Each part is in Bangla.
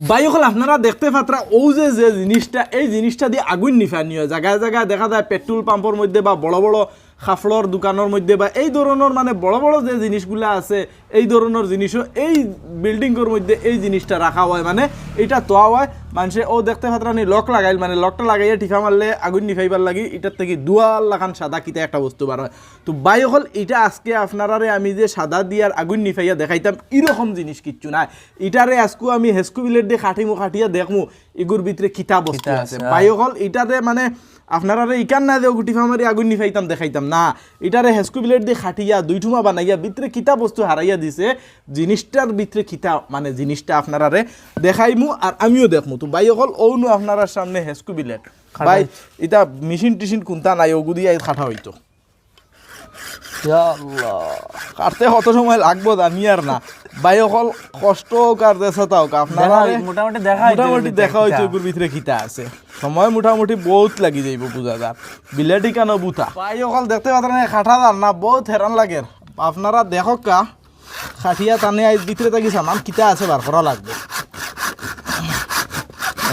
বাইকল আপনারা দেখতে পাত্রা ও যে যে জিনিসটা, এই জিনিসটা দিয়ে আগুন নিফা নিয়ে জায়গায় জায়গায় দেখা যায় পেট্রোল পাম্পের মধ্যে বা বড় বড় খাফলর দোকানের মধ্যে বা এই ধরনের মানে বড় বড় যে জিনিসগুলো আছে এই ধরনের জিনিসও এই বিল্ডিংয়ের মধ্যে এই জিনিসটা রাখা হয়। মানে এটা তোয়া হয় মানুষে ও দেখতে পাত্রানি লক লাগাইল মানে লকটা লাগাইয়া টিকা মারলে আগুন নিফাইবার লাগি এটার থেকে দুয়াল লাখান সাদা কিতা একটা বস্তু বার হয়। তো বাই হল এটা আজকে আপনারারে আমি যে সাদা দিয়ার আগুন নিফাইয়া দেখাইতাম এরকম জিনিস কিচ্ছু নাই। এটারে আজকু আমি হেসকু বিলেট দিয়ে খাটিমু খাটিয়া দেখমু এগুর ভিতরে কিতা বস্তু আছে। বাই হল এটাতে মানে আপনারা ইকান না দেও গুটি ফামারি আগুন নিফাইতাম দেখাইতাম না। এটারে হেসকু দিয়ে খাটিয়া দুইঠুমা বানাইয়া ভিতরে কিতা বস্তু হারাইয়া দিছে। জিনিসটার ভিতরে কিতা মানে জিনিসটা আপনারারে দেখাইমু আর আমিও দেখমু। তো বাই অকল ওনো আপনার সামনে হেসকু ভাই এটা মেশিন টিশিন কোনটা নাই ওগু দিয়ে খাটা হইতো কাটতে কত সময় লাগবো জানি আর না। বাই অকল কষ্ট কাটতেছে তাও আপনারা মোটামুটি দেখা মোটামুটি দেখা হইতো এগুর ভিতরে কিতা আছে। সময় মোটামুটি বহুত লাগি যাইব পূজা যার বিলেটি কেন বুথা পাই অকল দেখতে পাতেন খাটা যার না বহুত হেরান লাগে। আপনারা দেখক কা খাটিয়া টানে আই ভিতরে থাকি সামান কিতা আছে বার করা লাগবে।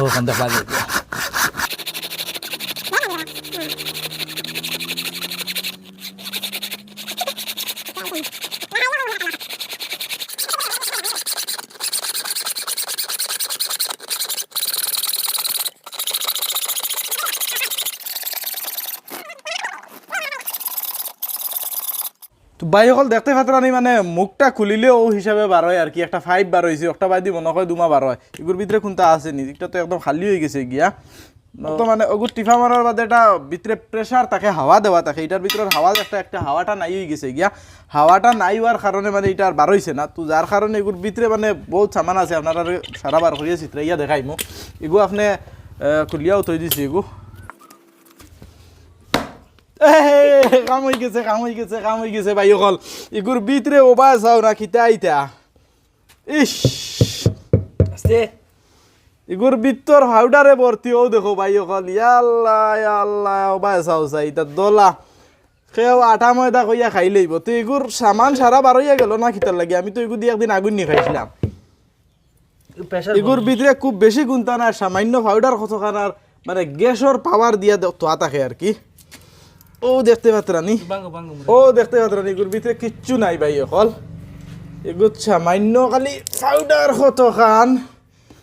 ওখান দেখা যাইব। তো বাই অকল দেখতে পাত্রানি মানে মুখটা খুলিলে ও হিসাবে বার হয় আর কি। একটা ফাইভ বার হয়েছে একটা বাই দি মনে হয় দুমা বার হয়। এগুর ভিতরে কোনটা আছে নি? এটা তো একদম খালি হয়ে গেছে গিয়া। তো মানে ওগুর টিফা মারার বাদে এটা ভিতরে প্রেসার তাকে হাওয়া দেওয়া থাকে এটার ভিতরে হাওয়া একটা একটা হাওয়াটা নাই হয়ে গেছে গিয়া। হাওয়াটা নাই হওয়ার কারণে মানে এটা আর বার হয়েছে না। তো যার কারণে এগুর ভিতরে মানে বহুত সামান আছে আপনারা সারা বার করিয়া চিত্রা ইয়া দেখাইমু এগু আপনি খুলিয়াও থই দিছি এগু এ, কাম হয়ে গেছে কাম হয়ে গেছে কাম হয়ে গেছে ভাই অকল। এগুর ভিতরে ওবা চাও না খিতা আইতা। ইস। এগুর ভিতর হাউডারে ভর্তি ও দেখো ভাই অকল। ইয়াল্লা ইয়াল্লা ওবা চাও চাই তা দলা। সেও আঠা ময়দা কইয়া খাই লইব। তো এগুর সামান সারা বার হইয়া গেল না খিতার লাগে? আমি তো এগুর দিয়ে একদিন আগুন নিয়ে খাইছিলাম। এগুর ভিতরে খুব বেশি গুনতা না সামান্য পাউডার কতখানার মানে গ্যাসর পাওয়ার দিয়া তোয়া থাকে আর কি? ও দেখতে পাত্রানি ও দেখতে পাত্রানি এগুর ভিতরে কিচ্ছু নাই ভাই অকল। এগুর সামান্য খালি পাউডার কতখান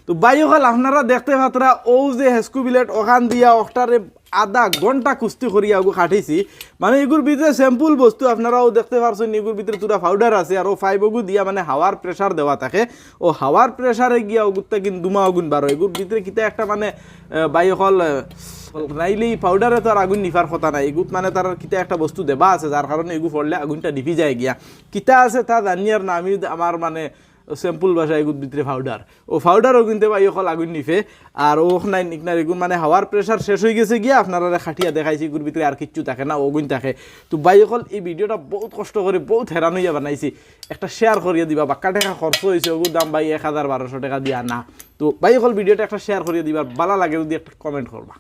তো বাই অকল আপনারা দেখতে পাত্রা ও যে হেসকু বিলেট ওখান দিয়া অকটারে আধা ঘণ্টা কুস্তি করিয়া ওগু খাটিছি মানে এগুর ভিতরে স্যাম্পুল বস্তু আপনারাও দেখতে পারছেন এগুর ভিতরে তুরা পাউডার আছে আর ও ফাইভ ওগু দিয়া মানে হাওয়ার প্রেসার দেওয়া থাকে। ও হাওয়ার প্রেসারে গিয়া ওগুরটা কিন্তু দুমা আগুন বারো এগুর ভিতরে কিতা একটা মানে বাই অকল নাইলে পাউডারে তো আর আগুন নিফার কথা নাই। এগুত মানে তার কিতা একটা বস্তু দেবা আছে যার কারণে এগু পড়লে আগুনটা নিভি যায় গিয়া। কিতা আছে তা জানি আর না আমি আমার মানে স্যাম্পুল ভাষা এগুত ভিতরে পাউডার ও পাউডারও কিনতে পাই অকল আগুন নিফে। আর ও নাই নিকনার এগুন মানে হাওয়ার প্রেসার শেষ হয়ে গেছে গিয়া আপনারা খাটিয়া দেখাইছি এগুর ভিতরে আর কিচ্ছু থাকে না ওগুন থাকে। তো বাই অকল এই ভিডিওটা বহুত কষ্ট করে বহুত হেরান হইয়া বানাইছি। একটা শেয়ার করিয়ে দিবা, বাক্কা টাকা খরচ হয়েছে ওগুর দাম ভাই এক হাজার বারোশো টাকা দিয়া না। তো বাই অকল ভিডিওটা একটা শেয়ার করিয়ে দিবা ভালো লাগে যদি একটা কমেন্ট করবা।